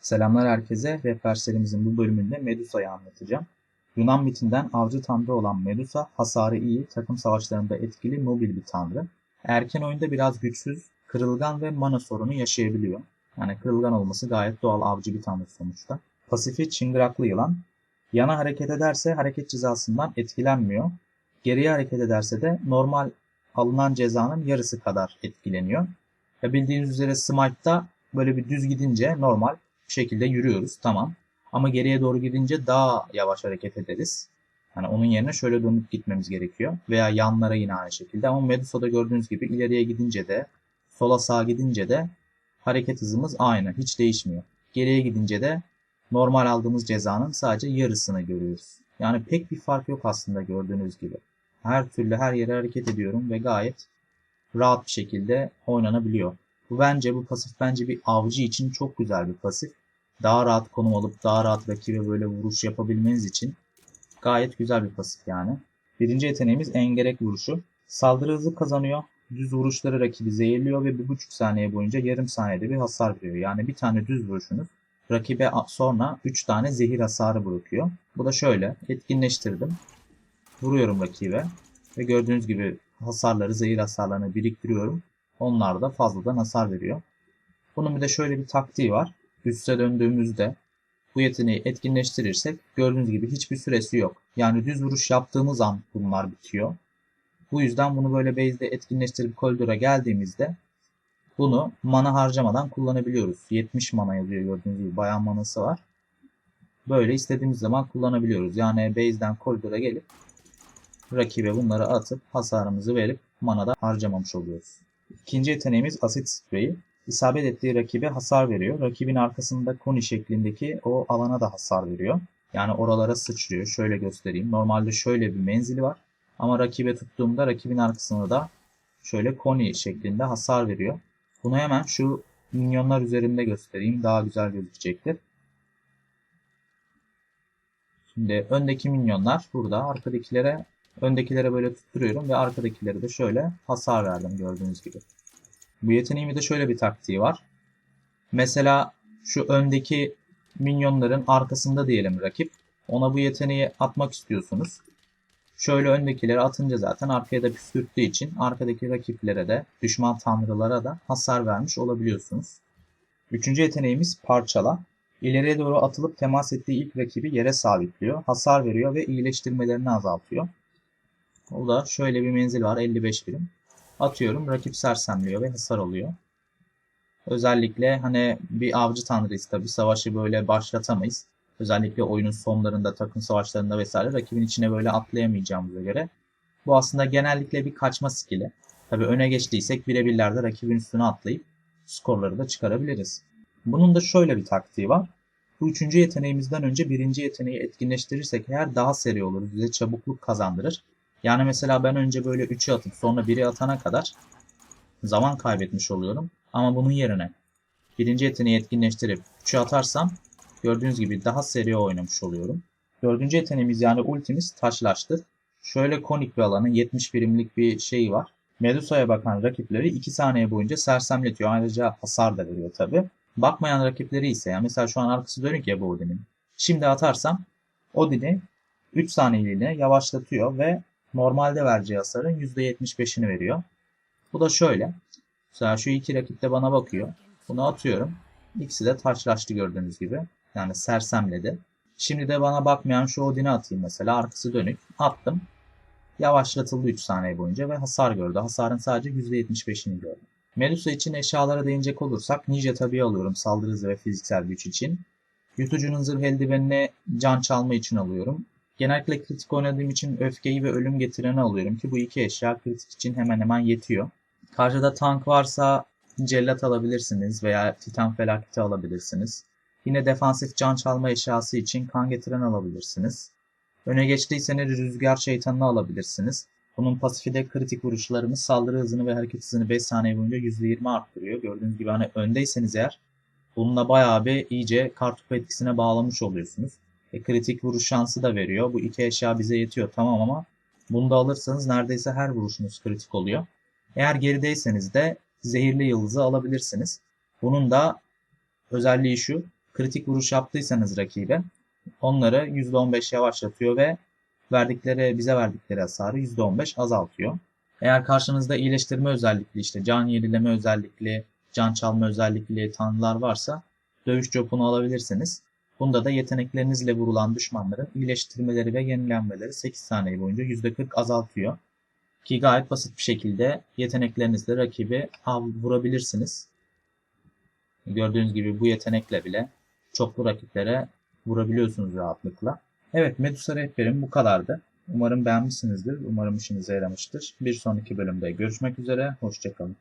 Selamlar herkese. Rehber serimizin bu bölümünde Medusa'yı anlatacağım. Yunan mitinden avcı tanrı olan Medusa, hasarı iyi, takım savaşlarında etkili, mobil bir tanrı. Erken oyunda biraz güçsüz, kırılgan ve mana sorunu yaşayabiliyor. Yani kırılgan olması gayet doğal avcı bir tanrı sonuçta. Pasifi çıngıraklı yılan. Yana hareket ederse hareket cezasından etkilenmiyor. Geriye hareket ederse de normal alınan cezanın yarısı kadar etkileniyor. Ya bildiğiniz üzere Smite'da böyle bir düz gidince normal bir şekilde yürüyoruz tamam. Ama geriye doğru gidince daha yavaş hareket ederiz. Yani onun yerine şöyle dönüp gitmemiz gerekiyor. Veya yanlara yine aynı şekilde. Ama Medusa'da gördüğünüz gibi ileriye gidince de sola sağa gidince de hareket hızımız aynı. Hiç değişmiyor. Geriye gidince de normal aldığımız cezanın sadece yarısını görüyoruz. Yani pek bir fark yok aslında gördüğünüz gibi. Her türlü her yere hareket ediyorum ve gayet rahat bir şekilde oynanabiliyor. Bu bence bu pasif bence bir avcı için çok güzel bir pasif. Daha rahat konum alıp daha rahat rakibe böyle vuruş yapabilmeniz için gayet güzel bir pasif yani. Birinci yeteneğimiz engerek vuruşu. Saldırı hızı kazanıyor. Düz vuruşları rakibi zehirliyor ve bir buçuk saniye boyunca yarım saniyede bir hasar veriyor. Yani bir tane düz vuruşunuz rakibe sonra 3 tane zehir hasarı bırakıyor. Bu da şöyle etkinleştirdim. Vuruyorum rakibe ve gördüğünüz gibi hasarları, zehir hasarlarını biriktiriyorum. Onlar da fazladan hasar veriyor. Bunun bir de şöyle bir taktiği var. Üste döndüğümüzde bu yeteneği etkinleştirirsek gördüğünüz gibi hiçbir süresi yok. Yani düz vuruş yaptığımız an bunlar bitiyor. Bu yüzden bunu böyle base'de etkinleştirip koridora geldiğimizde bunu mana harcamadan kullanabiliyoruz. 70 mana yazıyor gördüğünüz gibi bayağı manası var. Böyle istediğimiz zaman kullanabiliyoruz. Yani base'den koridora gelip rakibe bunları atıp hasarımızı verip mana da harcamamış oluyoruz. İkinci yeteneğimiz asit spreyi. İsabet ettiği rakibe hasar veriyor. Rakibin arkasında koni şeklindeki o alana da hasar veriyor. Yani oralara sıçrıyor. Şöyle göstereyim. Normalde şöyle bir menzili var. Ama rakibe tuttuğumda rakibin arkasında da şöyle koni şeklinde hasar veriyor. Bunu hemen şu minyonlar üzerinde göstereyim. Daha güzel gözükecektir. Şimdi öndeki minyonlar burada. Arkadakilere öndekilere böyle tutturuyorum ve arkadakilere de şöyle hasar verdim gördüğünüz gibi. Bu yeteneğimin de şöyle bir taktiği var. Mesela şu öndeki minyonların arkasında diyelim rakip. Ona bu yeteneği atmak istiyorsunuz. Şöyle öndekileri atınca zaten arkaya da püskürttüğü için arkadaki rakiplere de düşman tanrılara da hasar vermiş olabiliyorsunuz. Üçüncü yeteneğimiz parçala. İleriye doğru atılıp temas ettiği ilk rakibi yere sabitliyor. Hasar veriyor ve iyileştirmelerini azaltıyor. O da şöyle bir menzil var 55 birim. Atıyorum rakip sersemliyor ve hasar alıyor. Özellikle hani bir avcı tanrıyız tabi savaşı böyle başlatamayız. Özellikle oyunun sonlarında takım savaşlarında vesaire rakibin içine böyle atlayamayacağımıza göre. Bu aslında genellikle bir kaçma skili. Tabi öne geçtiysek birebirlerde rakibin üstüne atlayıp skorları da çıkarabiliriz. Bunun da şöyle bir taktiği var. Bu üçüncü yeteneğimizden önce birinci yeteneği etkinleştirirsek eğer daha seri oluruz. Bize çabukluk kazandırır. Yani mesela ben önce böyle 3'ü atıp sonra 1'i atana kadar zaman kaybetmiş oluyorum. Ama bunun yerine birinci yeteneği etkinleştirip 3'ü atarsam gördüğünüz gibi daha seri oynamış oluyorum. Dördüncü yeteneğimiz yani ultimiz taşlaştı. Şöyle konik bir alanın 70 birimlik bir şeyi var. Medusa'ya bakan rakipleri 2 saniye boyunca sersemletiyor. Ayrıca hasar da veriyor tabi. Bakmayan rakipleri ise yani mesela şu an arkası dönük ya bu Odin'in. Şimdi atarsam Odin'i 3 saniyeliğine yavaşlatıyor ve normalde vereceği hasarın %75'ini veriyor. Bu da şöyle. Mesela şu iki rakip de bana bakıyor. Bunu atıyorum. İkisi de taşlaştı gördüğünüz gibi. Yani sersemledi. Şimdi de bana bakmayan şu Odin'i atayım mesela. Arkası dönük. Attım. Yavaşlatıldı 3 saniye boyunca ve hasar gördü. Hasarın sadece %75'ini gördü. Medusa için eşyalara değinecek olursak Ninja tabii alıyorum saldırı hızı ve fiziksel güç için. Yutucunun zırh eldivenine can çalma için alıyorum. Genellikle kritik oynadığım için öfkeyi ve ölüm getireni alıyorum ki bu iki eşya kritik için hemen hemen yetiyor. Karşıda tank varsa cellat alabilirsiniz veya titan felaketi alabilirsiniz. Yine defansif can çalma eşyası için kan getiren alabilirsiniz. Öne geçtiyseniz rüzgar şeytanını alabilirsiniz. Bunun pasifi de kritik vuruşlarımız saldırı hızını ve hareket hızını 5 saniye boyunca %20 arttırıyor. Gördüğünüz gibi hani öndeyseniz eğer bununla bayağı bir iyice kartopu etkisine bağlamış oluyorsunuz. E, kritik vuruş şansı da veriyor. Bu iki eşya bize yetiyor tamam ama bunu da alırsanız neredeyse her vuruşunuz kritik oluyor. Eğer gerideyseniz de zehirli yıldızı alabilirsiniz. Bunun da özelliği şu. kritik vuruş yaptıysanız rakibe onları %15 yavaşlatıyor ve verdikleri bize verdikleri hasarı %15 azaltıyor. Eğer karşınızda iyileştirme özellikli işte can yenileme özellikli, can çalma özellikli tanrılar varsa dövüş copunu alabilirsiniz. Bunda da yeteneklerinizle vurulan düşmanların iyileştirmeleri ve yenilenmeleri 8 saniye boyunca %40 azaltıyor. Ki gayet basit bir şekilde yeteneklerinizle rakibi vurabilirsiniz. Gördüğünüz gibi bu yetenekle bile çoklu rakiplere vurabiliyorsunuz rahatlıkla. Evet Medusa rehberim bu kadardı. Umarım beğenmişsinizdir. Umarım işinize yaramıştır. Bir sonraki bölümde görüşmek üzere. Hoşçakalın.